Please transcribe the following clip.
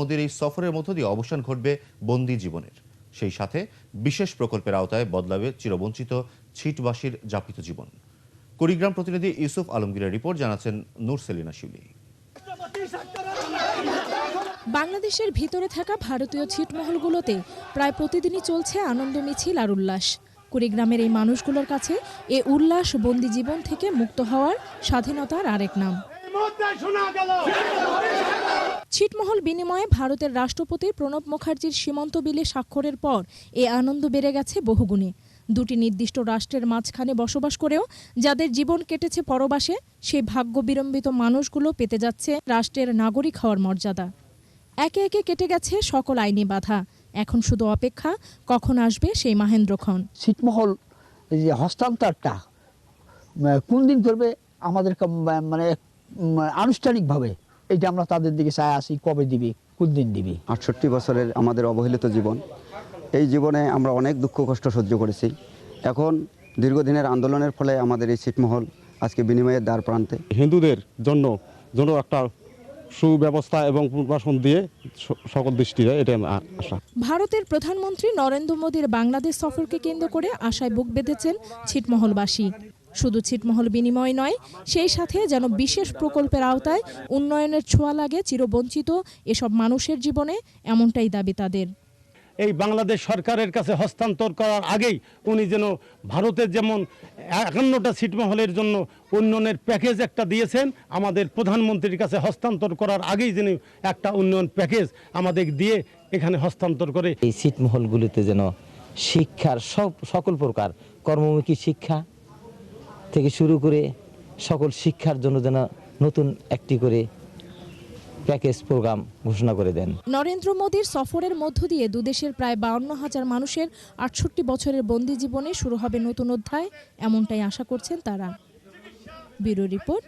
মোদীর এই সফরের মধ্য দিয়ে অবসান ঘটবে বন্দি জীবনের। সেই সাথে বিশেষ প্রকল্পের আওতায় বদলাবে চিরবঞ্চিত ছিটবাসীর যাপিত জীবন। কুড়িগ্রাম প্রতিনিধি ইউসুফ আলমগীরের রিপোর্ট জানাচ্ছেন নূর সেলিনা শিউলি। বাংলাদেশের ভিতরে থাকা ভারতীয় ছিটমহলগুলোতে প্রায় প্রতিদিনই চলছে আনন্দ মিছিল আর উল্লাস। কুড়িগ্রামের এই মানুষগুলোর কাছে এ উল্লাস বন্দি জীবন থেকে মুক্ত হওয়ার স্বাধীনতার আরেক নাম। ছিটমহল বিনিময়ে ভারতের রাষ্ট্রপতি প্রণব মুখার্জির সীমান্ত বিলে স্বাক্ষরের পর এ আনন্দ বেড়ে গেছে বহুগুণে। দুটি নির্দিষ্ট রাষ্ট্রের মাঝখানে বসবাস করেও যাদের জীবন কেটেছে পরবাসে সেই ভাগ্য বিড়ম্বিত মানুষগুলো পেতে যাচ্ছে রাষ্ট্রের নাগরিক হওয়ার মর্যাদা। একে একে কেটে গেছে সকল আইনি বাধা। এখন শুধু অপেক্ষা, কখন আসবে সেই মাহেন্দ্রক্ষণ ছিটমহল যে হস্তান্তরটা কোন দিন করবে আমাদের মানে আনুষ্ঠানিকভাবে? এটা আমরা তাদের দিকে চাই আসি কবে দিবি কোন দিন দিবে? আটষট্টি বছরের আমাদের অবহেলিত জীবন। এই জীবনে আমরা অনেক দুঃখ কষ্ট সহ্য করেছি। এখন দীর্ঘদিনের আন্দোলনের ফলে আমাদের এই ছিটমহল আজকে বিনিময়ের দ্বার প্রান্তে। হিন্দুদের জন্য যেন একটা সুব্যবস্থা এবং পুনর্বাসন দিয়ে সকল দৃষ্টি দেয় এটা আমার আশা। ভারতের প্রধানমন্ত্রী নরেন্দ্র মোদীর বাংলাদেশ সফরকে কেন্দ্র করে আশায় বুক বেঁধেছেন ছিটমহলবাসী। শুধু ছিটমহল বিনিময় নয় সেই সাথে যেন বিশেষ প্রকল্পের আওতায় উন্নয়নের ছোঁয়া লাগে চিরবঞ্চিত এসব মানুষের জীবনে এমনটাই দাবি তাদের। এই বাংলাদেশ সরকারের কাছে হস্তান্তর করার আগেই উনি যেন ভারতের যেমন একান্নটা ছিটমহলের জন্য উন্নয়নের প্যাকেজ একটা দিয়েছেন আমাদের প্রধানমন্ত্রীর কাছে হস্তান্তর করার আগেই যিনি একটা উন্নয়ন প্যাকেজ আমাদের দিয়ে এখানে হস্তান্তর করে এই ছিটমহলগুলিতে যেন শিক্ষার সব সকল প্রকার কর্মমুখী শিক্ষা থেকে শুরু করে সকল শিক্ষার জন্য যেন নতুন একটি করে প্যাকেজ প্রোগ্রাম ঘোষণা করে দেন। নরেন্দ্র মোদীর সফরের মধ্য দিয়ে দুদেশের প্রায় বাউন্ন হাজার মানুষের আটষট্টি বছরের বন্দি জীবনে শুরু হবে নতুন অধ্যায়, এমনটাই আশা করছেন তারা। Bureau report